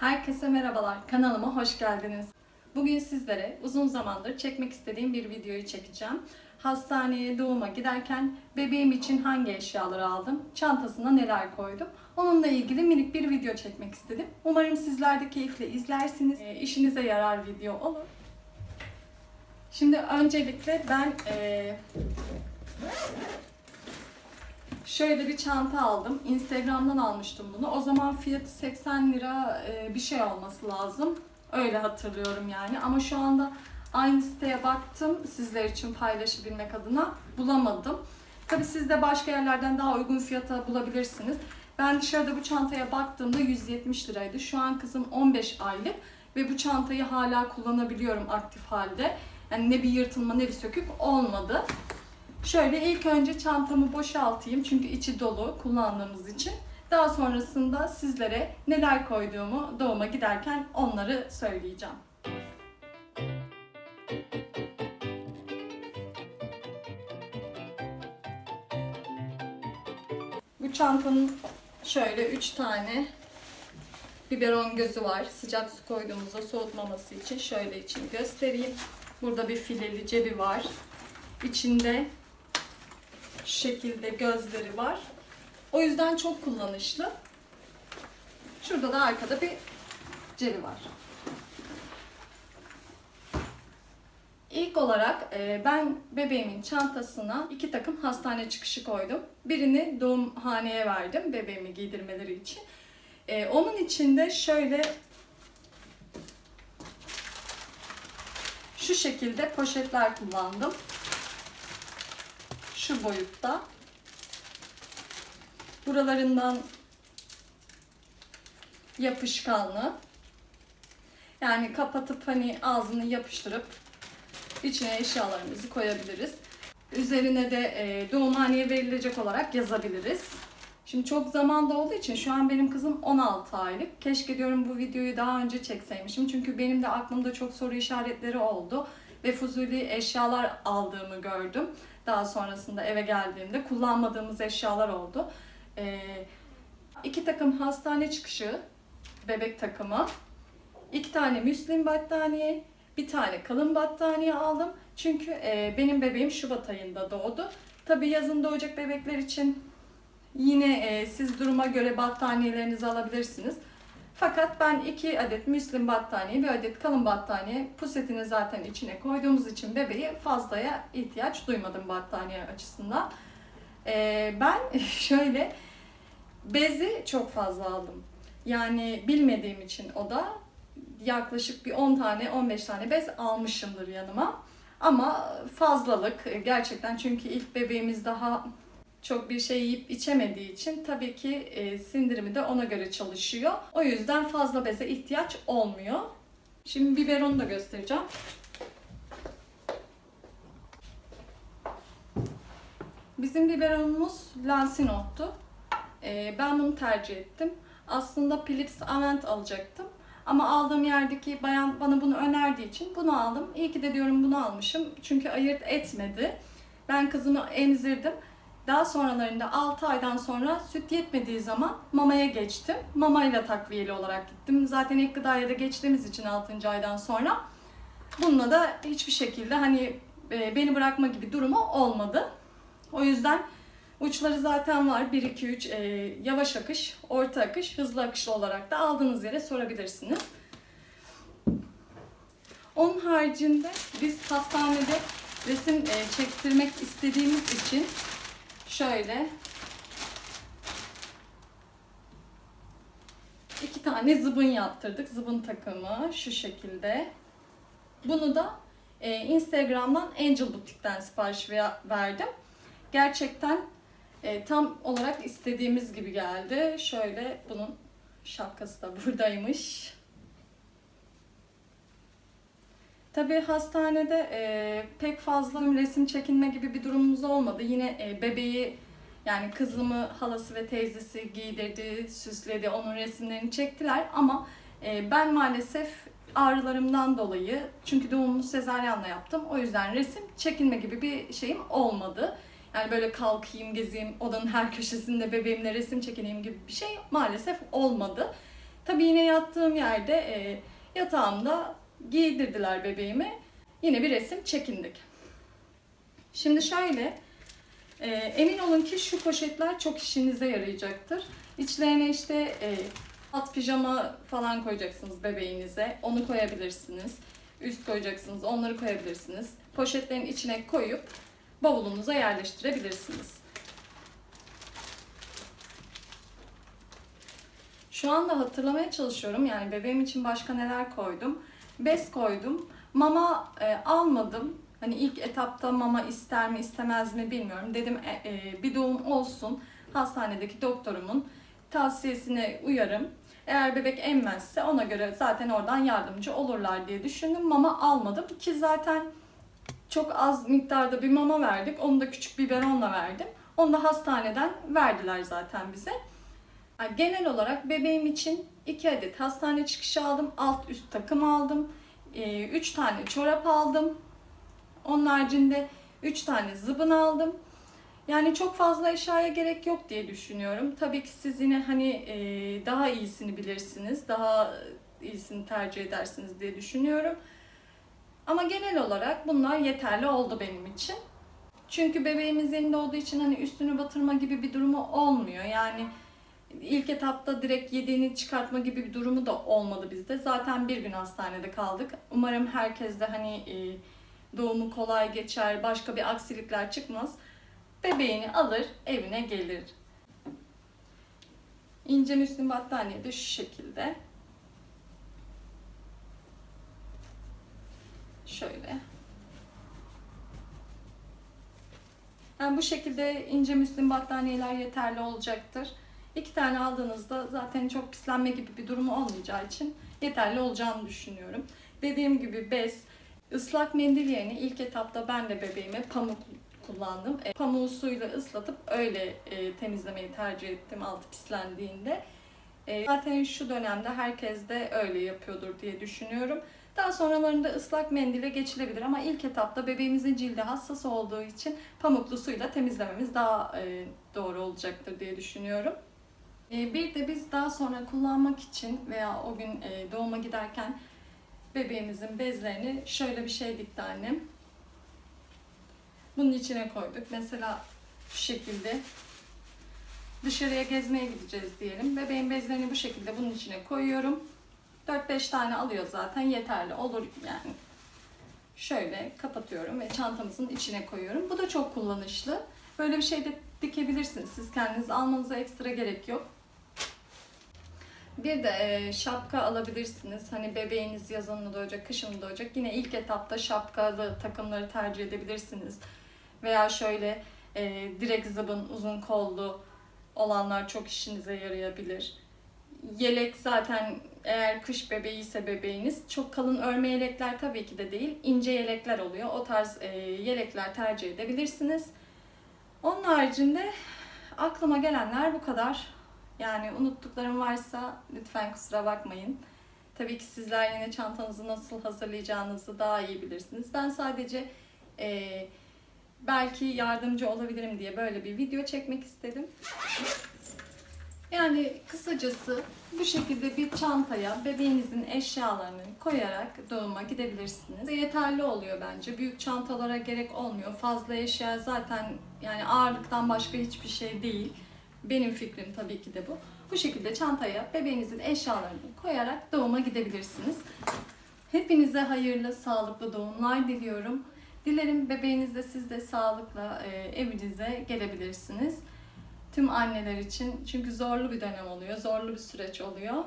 Herkese merhabalar, kanalıma hoş geldiniz. Bugün sizlere uzun zamandır çekmek istediğim bir videoyu çekeceğim. Hastaneye doğuma giderken bebeğim için hangi eşyaları aldım, çantasına neler koydum. Onunla ilgili minik bir video çekmek istedim. Umarım sizler de keyifle izlersiniz. E, işinize yarar video olur. Şimdi öncelikle ben e, Şöyle bir çanta aldım. Instagram'dan almıştım bunu. O zaman fiyatı 80 lira e, bir şey olması lazım. Öyle hatırlıyorum yani. Ama şu anda aynı siteye baktım sizler için paylaşabilmek adına bulamadım. Tabi siz de başka yerlerden daha uygun fiyata bulabilirsiniz. Ben dışarıda bu çantaya baktığımda 170 liraydı. Şu an kızım 15 aylık ve bu çantayı hala kullanabiliyorum aktif halde. Yani ne bir yırtılma ne bir sökük olmadı. Şöyle ilk önce çantamı boşaltayım çünkü içi dolu kullandığımız için. Daha sonrasında sizlere neler koyduğumu doğuma giderken onları söyleyeceğim. Bu çantanın şöyle 3 tane biberon gözü var. Sıcak su koyduğumuzda soğutmaması için şöyle içini göstereyim. Burada bir fileli cebi var. İçinde şekilde gözleri var. O yüzden çok kullanışlı. Şurada da arkada bir cebi var. İlk olarak e, ben bebeğimin çantasına iki takım hastane çıkışı koydum. Birini doğumhaneye verdim bebeğimi giydirmeleri için. E, onun içinde şöyle şu şekilde poşetler kullandım şu boyutta. Buralarından yapışkanlı. Yani kapatıp hani ağzını yapıştırıp içine eşyalarımızı koyabiliriz. Üzerine de e, doğumhaneye verilecek olarak yazabiliriz. Şimdi çok zamanda olduğu için şu an benim kızım 16 aylık. Keşke diyorum bu videoyu daha önce çekseymişim. Çünkü benim de aklımda çok soru işaretleri oldu. Ve fuzuli eşyalar aldığımı gördüm. Daha sonrasında eve geldiğimde kullanmadığımız eşyalar oldu. Ee, iki takım hastane çıkışı, bebek takımı, iki tane müslim battaniye, bir tane kalın battaniye aldım. Çünkü e, benim bebeğim Şubat ayında doğdu. Tabi yazın doğacak bebekler için yine e, siz duruma göre battaniyelerinizi alabilirsiniz. Fakat ben iki adet müslim battaniye, bir adet kalın battaniye pusetini zaten içine koyduğumuz için bebeği fazlaya ihtiyaç duymadım battaniye açısından. Ee, ben şöyle bezi çok fazla aldım. Yani bilmediğim için o da yaklaşık bir 10 tane 15 tane bez almışımdır yanıma. Ama fazlalık gerçekten çünkü ilk bebeğimiz daha çok bir şey yiyip içemediği için tabii ki e, sindirimi de ona göre çalışıyor. O yüzden fazla beze ihtiyaç olmuyor. Şimdi biberonu da göstereceğim. Bizim biberonumuz Lansinot'tu. E, ben bunu tercih ettim. Aslında Philips Avent alacaktım. Ama aldığım yerdeki bayan bana bunu önerdiği için bunu aldım. İyi ki de diyorum bunu almışım. Çünkü ayırt etmedi. Ben kızımı emzirdim. Daha sonralarında 6 aydan sonra süt yetmediği zaman mamaya geçtim. Mamayla takviyeli olarak gittim. Zaten ilk gıdaya da geçtiğimiz için 6. aydan sonra. Bununla da hiçbir şekilde hani e, beni bırakma gibi durumu olmadı. O yüzden uçları zaten var. 1, 2, 3 e, yavaş akış, orta akış, hızlı akışlı olarak da aldığınız yere sorabilirsiniz. Onun haricinde biz hastanede resim e, çektirmek istediğimiz için şöyle iki tane zıbın yaptırdık. Zıbın takımı şu şekilde. Bunu da e, Instagram'dan Angel Butik'ten sipariş verdim. Gerçekten e, tam olarak istediğimiz gibi geldi. Şöyle bunun şapkası da buradaymış. Tabii hastanede e, pek fazla resim çekinme gibi bir durumumuz olmadı. Yine e, bebeği yani kızımı halası ve teyzesi giydirdi, süsledi, onun resimlerini çektiler ama e, ben maalesef ağrılarımdan dolayı çünkü doğumumu sezaryenle yaptım. O yüzden resim çekinme gibi bir şeyim olmadı. Yani böyle kalkayım, gezeyim, odanın her köşesinde bebeğimle resim çekineyim gibi bir şey maalesef olmadı. Tabii yine yattığım yerde e, yatağımda giydirdiler bebeğimi. Yine bir resim çekindik. Şimdi şöyle, e, emin olun ki şu poşetler çok işinize yarayacaktır. İçlerine işte e, alt pijama falan koyacaksınız bebeğinize. Onu koyabilirsiniz. Üst koyacaksınız, onları koyabilirsiniz. Poşetlerin içine koyup bavulunuza yerleştirebilirsiniz. Şu anda hatırlamaya çalışıyorum. Yani bebeğim için başka neler koydum. Bez koydum. Mama e, almadım. Hani ilk etapta mama ister mi istemez mi bilmiyorum. Dedim e, e, bir doğum olsun. Hastanedeki doktorumun tavsiyesine uyarım. Eğer bebek emmezse ona göre zaten oradan yardımcı olurlar diye düşündüm. Mama almadım ki zaten çok az miktarda bir mama verdik. Onu da küçük biberonla verdim. Onu da hastaneden verdiler zaten bize. Genel olarak bebeğim için 2 adet hastane çıkışı aldım. Alt üst takım aldım. 3 tane çorap aldım. Onun haricinde 3 tane zıbın aldım. Yani çok fazla eşyaya gerek yok diye düşünüyorum. Tabii ki siz yine hani e, daha iyisini bilirsiniz. Daha iyisini tercih edersiniz diye düşünüyorum. Ama genel olarak bunlar yeterli oldu benim için. Çünkü bebeğimiz yeni doğduğu için hani üstünü batırma gibi bir durumu olmuyor. Yani ilk etapta direkt yediğini çıkartma gibi bir durumu da olmadı bizde. Zaten bir gün hastanede kaldık. Umarım herkes de hani e, doğumu kolay geçer, başka bir aksilikler çıkmaz. Bebeğini alır, evine gelir. İnce müslüm battaniye de şu şekilde. Şöyle. Yani bu şekilde ince müslüm battaniyeler yeterli olacaktır. İki tane aldığınızda zaten çok pislenme gibi bir durumu olmayacağı için yeterli olacağını düşünüyorum. Dediğim gibi bez, ıslak mendil yerine ilk etapta ben de bebeğime pamuk kullandım. E, pamuğu suyla ıslatıp öyle e, temizlemeyi tercih ettim altı pislendiğinde. E, zaten şu dönemde herkes de öyle yapıyordur diye düşünüyorum. Daha sonralarında ıslak mendile geçilebilir ama ilk etapta bebeğimizin cildi hassas olduğu için pamuklu suyla temizlememiz daha e, doğru olacaktır diye düşünüyorum. E, bir de biz daha sonra kullanmak için veya o gün e, doğuma giderken bebeğimizin bezlerini şöyle bir şey dikti annem. Bunun içine koyduk. Mesela şu şekilde dışarıya gezmeye gideceğiz diyelim. Bebeğin bezlerini bu şekilde bunun içine koyuyorum. 4-5 tane alıyor zaten yeterli olur yani. Şöyle kapatıyorum ve çantamızın içine koyuyorum. Bu da çok kullanışlı. Böyle bir şey de dikebilirsiniz. Siz kendiniz almanıza ekstra gerek yok. Bir de e, şapka alabilirsiniz. Hani bebeğiniz yazın mı doğacak, kışın mı doğacak. Yine ilk etapta şapkalı takımları tercih edebilirsiniz. Veya şöyle e, direkt zıbın uzun kollu olanlar çok işinize yarayabilir. Yelek zaten eğer kış bebeği ise bebeğiniz çok kalın örme yelekler tabii ki de değil. ince yelekler oluyor. O tarz e, yelekler tercih edebilirsiniz. Onun haricinde aklıma gelenler bu kadar. Yani unuttuklarım varsa lütfen kusura bakmayın. Tabii ki sizler yine çantanızı nasıl hazırlayacağınızı daha iyi bilirsiniz. Ben sadece e, belki yardımcı olabilirim diye böyle bir video çekmek istedim. Yani kısacası bu şekilde bir çantaya bebeğinizin eşyalarını koyarak doğuma gidebilirsiniz. Yeterli oluyor bence. Büyük çantalara gerek olmuyor. Fazla eşya zaten yani ağırlıktan başka hiçbir şey değil. Benim fikrim tabii ki de bu. Bu şekilde çantaya bebeğinizin eşyalarını koyarak doğuma gidebilirsiniz. Hepinize hayırlı, sağlıklı doğumlar diliyorum. Dilerim bebeğiniz de siz de sağlıkla e, evinize gelebilirsiniz. Tüm anneler için çünkü zorlu bir dönem oluyor, zorlu bir süreç oluyor.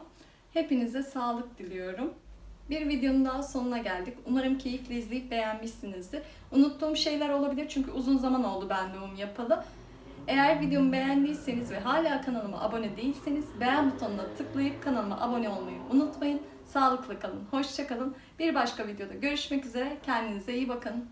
Hepinize sağlık diliyorum. Bir videonun daha sonuna geldik. Umarım keyifle izleyip beğenmişsinizdir. Unuttuğum şeyler olabilir çünkü uzun zaman oldu ben doğum yapalı. Eğer videomu beğendiyseniz ve hala kanalıma abone değilseniz beğen butonuna tıklayıp kanalıma abone olmayı unutmayın. Sağlıklı kalın, hoşça kalın. Bir başka videoda görüşmek üzere. Kendinize iyi bakın.